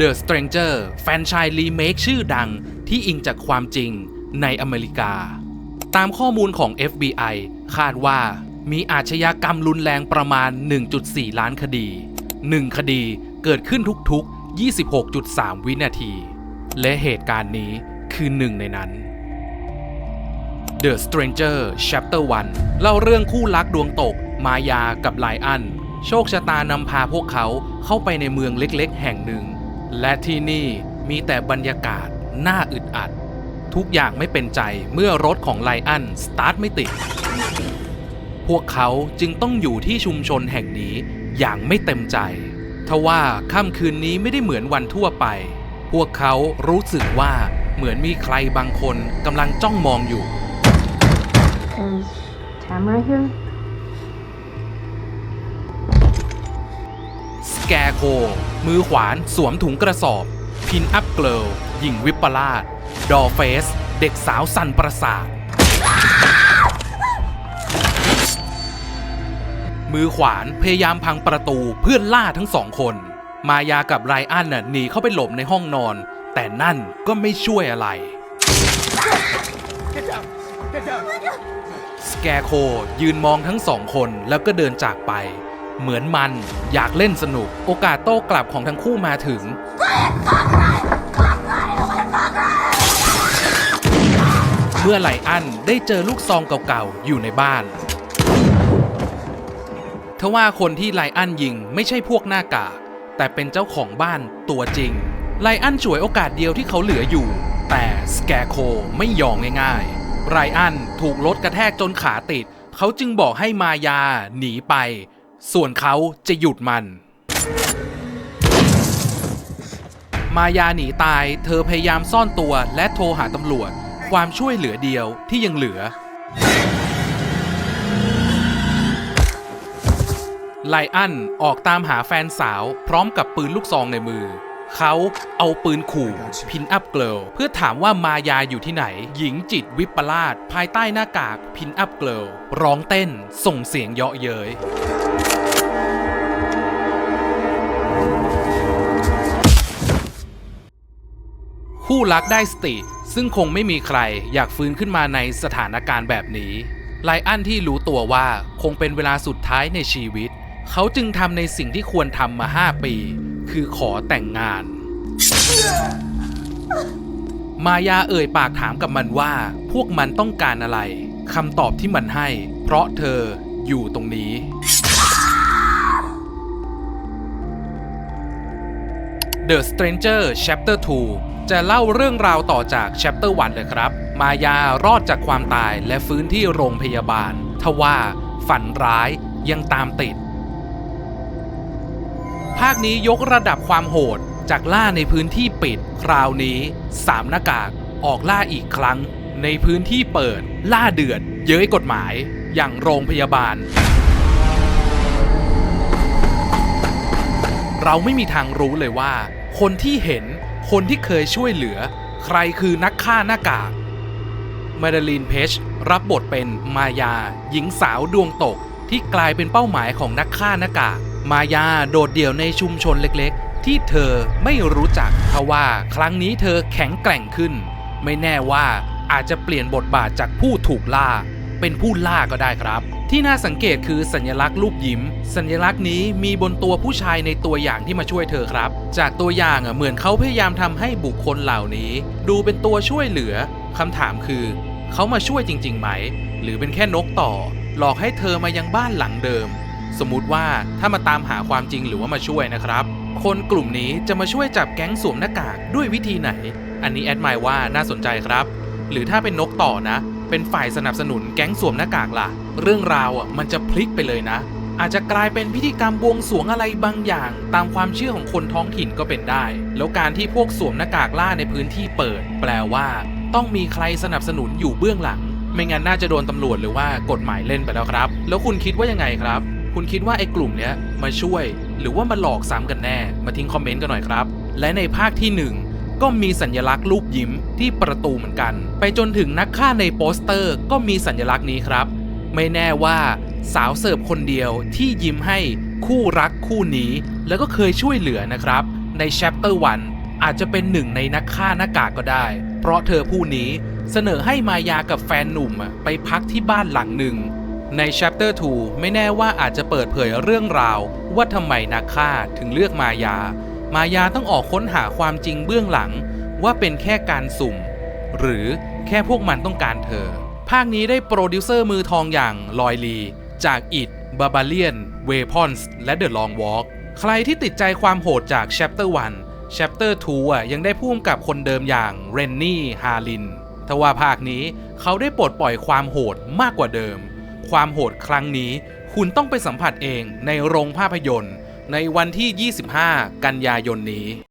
The Stranger แฟนชายรีเมคชื่อดังที่อิงจากความจริงในอเมริกา ตามข้อมูลของ FBI คาดว่ามีอาชญากรรมรุนแรงประมาณ 1.4 ล้านคดี 1 คดีเกิดขึ้นทุกๆ 26.3 วินาที และเหตุการณ์นี้คือหนึ่งในนั้น The Stranger Chapter 1 เล่าเรื่องคู่รักดวงตก มายากับไลอัน โชคชะตานำพาพวกเขาเข้าไปในเมืองเล็กๆ แห่งหนึ่ง และที่นี่มีแต่บรรยากาศน่าอึดอัด ทุกอย่างไม่เป็นใจเมื่อรถของไลอันสตาร์ทไม่ติด พวกเขาจึงต้องอยู่ที่ชุมชนแห่งนี้อย่างไม่เต็มใจ ทว่าค่ำคืนนี้ไม่ได้เหมือนวันทั่วไป พวกเขารู้สึกว่าเหมือนมีใครบางคนกำลังจ้องมองอยู่ Is Tamara here? แกโค มือขวานสวมถุงกระสอบ พินอัพเกิลหญิงวิปลาสดอเฟส เด็กสาวสันประสาท มือขวานพยายามพังประตูเพื่อล่าทั้งสองคน มายากับไรอันน่ะหนีเข้าไปหลบในห้องนอน แต่นั่นก็ไม่ช่วยอะไร สแกโคยืนมองทั้งสองคนแล้วก็เดินจากไป เหมือนมันอยากเล่นสนุก โอกาสโต้กลับของทั้งคู่มาถึง เมื่อไหลอันได้เจอลูกซองเก่าๆ อยู่ในบ้านทว่าคนที่ไลอันยิงไม่ใช่พวกหน้ากากแต่เป็นเจ้าของบ้านตัวจริง ไลอันฉวยโอกาสเดียวที่เขาเหลืออยู่ แต่สแกโคไม่ยอมง่ายๆ ไรอันถูกรถกระแทกจนขาติด เขาจึงบอกให้มายาหนีไป ส่วนเขาจะหยุดมัน มายาหนีตาย เธอพยายามซ่อนตัวและโทรหาตำรวจ ความช่วยเหลือเดียวที่ยังเหลือ ไลอันออกตามหาแฟนสาวพร้อมกับปืนลูกซองในมือ เขาเอาปืนขู่ พินอัพเกิลเพื่อถามว่ามายาอยู่ที่ไหน หญิงจิตวิปลาสภายใต้หน้ากากพินอัพเกิลร้องเต้นส่งเสียงเยาะเย้ย คู่รักได้สติ ซึ่งคงไม่มีใครอยากฟื้นขึ้นมาในสถานการณ์แบบนี้ไลอันที่รู้ตัวว่าคงเป็นเวลาสุดท้ายในชีวิต เขาจึงทำในสิ่งที่ควรทำมา 5 ปี คือขอแต่งงาน มายาเอ่ยปากถามกับมันว่า พวกมันต้องการอะไรคำตอบที่มันให้ เพราะเธออยู่ตรงนี้ The Stranger Chapter 2 จะเล่าเรื่องราวต่อจาก Chapter 1 เลยครับ มายารอดจากความตายและฟื้นที่โรงพยาบาล ทว่าฝันร้ายยังตามติด ภาคนี้ยกระดับความโหดจากล่าในพื้นที่ปิด คราวนี้สามหน้ากากออกล่าอีกครั้ง ในพื้นที่เปิด ล่าเดือด เย้ยกฎหมาย อย่างโรงพยาบาล เราไม่มีทางรู้เลยว่า คนที่เห็น คนที่เคยช่วยเหลือ ใครคือนักฆ่าหน้ากากมาดาลีนเพชรับบทเป็นมายา หญิงสาวดวงตกที่กลายเป็นเป้าหมายของนักฆ่าหน้ากากมายาโดดเดี่ยวในชุมชนเล็กๆ ที่เธอไม่รู้จักทว่าครั้งนี้เธอแข็งแกร่งขึ้น ไม่แน่ว่าอาจจะเปลี่ยนบทบาทจากผู้ถูกล่า เป็นผู้ล่าก็ได้ครับ ที่น่าสังเกตคือสัญลักษณ์รูปยิ้ม สัญลักษณ์นี้มีบนตัวผู้ชายในตัวอย่างที่มาช่วยเธอครับ จากตัวอย่างเหมือนเขาพยายามทำให้บุคคลเหล่านี้ ดูเป็นตัวช่วยเหลือคำถามคือ เขามาช่วยจริงๆไหม หรือเป็นแค่นกต่อ หลอกให้เธอมายังบ้านหลังเดิม สมมุติว่าถ้ามาตามหาความจริงหรือว่ามาช่วยนะครับ คนกลุ่มนี้จะมาช่วยจับแก๊งสวมหน้ากากด้วยวิธีไหน อันนี้แอดหมายว่าน่าสนใจครับ หรือถ้าเป็นนกต่อนะ เป็นฝ่ายสนับสนุนแก๊งสวมหน้ากากล่ะ เรื่องราวอะมันจะพลิกไปเลยนะ อาจจะกลายเป็นพิธีกรรมบวงสรวงอะไรบางอย่าง ตามความเชื่อของคนท้องถิ่นก็เป็นได้ แล้วการที่พวกสวมหน้ากากล่าในพื้นที่เปิด แปลว่า ต้องมีใครสนับสนุนอยู่เบื้องหลัง ไม่งั้นน่าจะโดนตำรวจหรือว่ากฎหมายเล่นไปแล้วครับ แล้วคุณคิดว่ายังไงครับ คุณคิดว่าไอ้กลุ่มเนี้ยมาช่วย หรือว่ามาหลอกซ้ำกันแน่ มาทิ้งคอมเมนต์กันหน่อยครับ และในภาคที่หนึ่ง ก็มีสัญลักษณ์รูปยิ้มที่ประตูเหมือนกัน ไปจนถึงนักฆ่าในโปสเตอร์ก็มีสัญลักษณ์นี้ครับ ไม่แน่ว่าสาวเสิร์ฟคนเดียวที่ยิ้มให้คู่รักคู่นี้ แล้วก็เคยช่วยเหลือนะครับ ใน Chapter 1อาจจะเป็นหนึ่งในนักฆ่าหน้ากากก็ได้ เพราะเธอผู้นี้เสนอให้มายากับแฟนหนุ่มไปพักที่บ้านหลังหนึ่ง ใน chapter 2 ไม่แน่ว่าอาจจะเปิดเผยเรื่องราว ว่าทำไมนักฆ่าถึงเลือกมายา มายาต้องออกค้นหาความจริงเบื้องหลังว่าเป็นแค่การสุ่ม หรือแค่พวกมันต้องการเธอ ภาคนี้ได้โปรดิวเซอร์มือทองอย่างลอยลี จาก It Barbarian Weapons และ The Long Walk ใครที่ติดใจความโหดจาก Chapter 1 Chapter 2อะยังได้พุ่มกับคนเดิมอย่างเรนนี่ฮาลินทว่าภาคนี้เขาได้ปลดปล่อยความโหดมากกว่าเดิม ความโหดครั้งนี้คุณต้องไปสัมผัสเองในโรงภาพยนตร์ ในวันที่ 25 กันยายนนี้